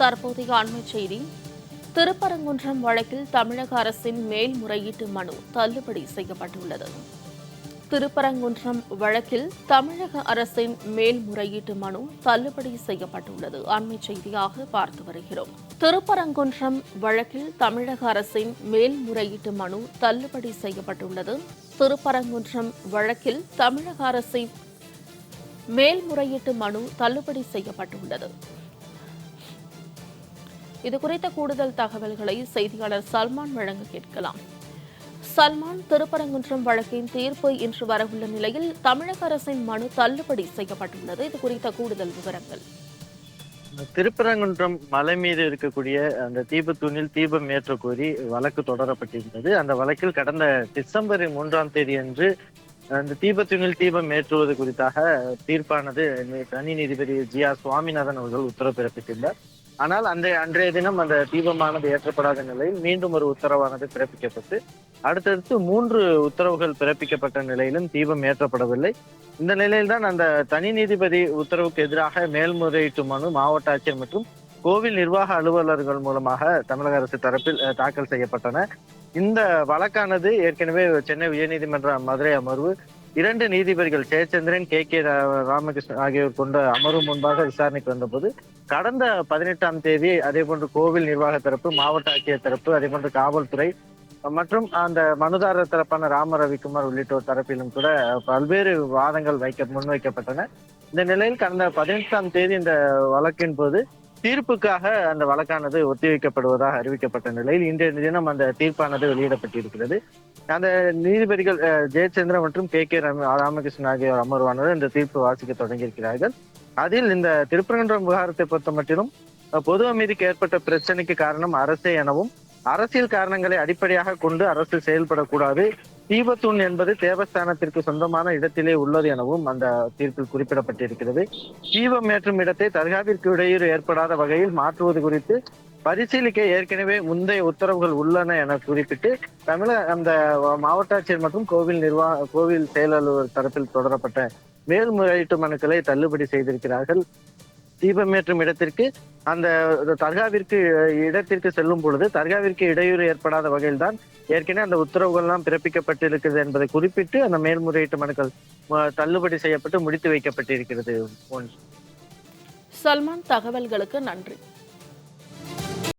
தற்போதைய அண்மை செய்தி. திருப்பரங்குன்றம் வழக்கில் தமிழக அரசின் மேல்முறையீட்டு மனு தள்ளுபடி செய்யப்பட்டுள்ளது. திருப்பரங்குன்றம் வழக்கில் தமிழக அரசின் மேல்முறையீட்டு மனு தள்ளுபடி செய்யப்பட்டுள்ளது. அண்மை செய்தியாக பார்த்து வருகிறோம். திருப்பரங்குன்றம் வழக்கில் தமிழக அரசின் மேல்முறையீட்டு மனு தள்ளுபடி செய்யப்பட்டுள்ளது. திருப்பரங்குன்றம் வழக்கில் தமிழக அரசின் மேல்முறையீட்டு மனு தள்ளுபடி செய்யப்பட்டுள்ளது. இது குறித்த கூடுதல் தகவல்களை செய்தியாளர் சல்மான் வழங்க கேட்கலாம். சல்மான் திருப்பரங்குன்றம் வழக்கின் தீர்ப்பு இன்று வரவுள்ள நிலையில் தமிழக அரசின் மனு தள்ளுபடி செய்யப்பட்டுள்ளது. இது குறித்த கூடுதல் விவரங்கள். திருப்பரங்குன்றம் மலை மீது இருக்கக்கூடிய அந்த தீபத்தூணில் தீபம் ஏற்ற கோரி வழக்கு தொடரப்பட்டிருந்தது. அந்த வழக்கில் கடந்த டிசம்பர் மூன்றாம் தேதி அன்று அந்த தீபத்தூணில் தீபம் ஏற்றுவது குறித்தாக தீர்ப்பானது தனி நீதிபதி ஜி ஆர் சுவாமிநாதன் அவர்கள் உத்தரவு பிறப்பித்திருந்தார் ஆனால் அந்த அன்றைய தினம் அந்த தீபமானது ஏற்றப்படாத நிலையில் மீண்டும் ஒரு உத்தரவானது பிறப்பிக்கப்பட்டு அடுத்தடுத்து மூன்று உத்தரவுகள் பிறப்பிக்கப்பட்ட நிலையிலும் தீபம் ஏற்றப்படவில்லை. இந்த நிலையில்தான் அந்த தனி நீதிபதி உத்தரவுக்கு எதிராக மேல்முறையீட்டு மனு மாவட்ட ஆட்சியர் மற்றும் கோவில் நிர்வாக அலுவலர்கள் மூலமாக தமிழக அரசு தரப்பில் தாக்கல் செய்யப்பட்டன. இந்த வழக்கானது ஏற்கனவே சென்னை உயர்நீதிமன்ற மதுரை அமர்வு இரண்டு நீதிபதிகள் ஜெயச்சந்திரன் கே. கே. ராமகிருஷ்ணன் ஆகியோர் கொண்ட அமர்வு முன்பாக விசாரணைக்கு வந்தபோது கடந்த பதினெட்டாம் தேதி அதே போன்று கோவில் நிர்வாக தரப்பு மாவட்ட ஆட்சியர் தரப்பு அதே போன்று காவல்துறை மற்றும் அந்த மனுதாரர் தரப்பான ராம ரவிக்குமார் உள்ளிட்டோர் தரப்பிலும் கூட பல்வேறு வாதங்கள் வைக்க முன்வைக்கப்பட்டன. இந்த நிலையில் கடந்த பதினெட்டாம் தேதி இந்த வழக்கின் போது தீர்ப்புக்காக அந்த வழக்கானது ஒத்திவைக்கப்படுவதாக அறிவிக்கப்பட்ட நிலையில் இன்றைய தினம் அந்த தீர்ப்பானது வெளியிடப்பட்டிருக்கிறது. அந்த நீதிபதிகள் ஜெயச்சந்திரன் மற்றும் கே கே ராமகிருஷ்ணன் ஆகியோர் அமர்வானது இந்த தீர்ப்பு வாசிக்க தொடங்கியிருக்கிறார்கள். அதில் இந்த திருப்பரங்குன்றம் விவகாரத்தை பொறுத்த மட்டிலும் பொது அமைதிக்கு ஏற்பட்ட பிரச்சனைக்கு காரணம் அரசே எனவும் அரசியல் காரணங்களை அடிப்படையாக கொண்டு அரசு செயல்படக்கூடாது தீபத்தூண் என்பது தேவஸ்தானத்திற்கு சொந்தமான இடத்திலே உள்ளது எனவும் அந்த தீர்ப்பில் குறிப்பிடப்பட்டிருக்கிறது. தீபம் ஏற்றும் இடத்தை தர்காவிற்கு இடையூறு ஏற்படாத வகையில் மாற்றுவது குறித்து பரிசீலிக்க ஏற்கனவே முந்தைய உத்தரவுகள் உள்ளன என குறிப்பிட்டு தமிழக அந்த மாவட்ட ஆட்சியர் மற்றும் கோவில் நிர்வாக கோவில் செயலாளர் தரப்பில் தொடரப்பட்ட மேல்முறையீட்டு மனுக்களை தள்ளுபடி செய்திருக்கிறார்கள். தீபமேற்றும் இடத்திற்கு அந்த தர்காவிற்கு இடத்திற்கு செல்லும் பொழுது தர்காவிற்கு இடையூறு ஏற்படாத வகையில்தான் ஏற்கனவே அந்த உத்தரவுகள்லாம் பிறப்பிக்கப்பட்டிருக்கிறது என்பதை குறிப்பிட்டு அந்த மேல்முறையீட்டு மனுக்கள் தள்ளுபடி செய்யப்பட்டு முடித்து வைக்கப்பட்டிருக்கிறது. சல்மான் தகவல்களுக்கு நன்றி.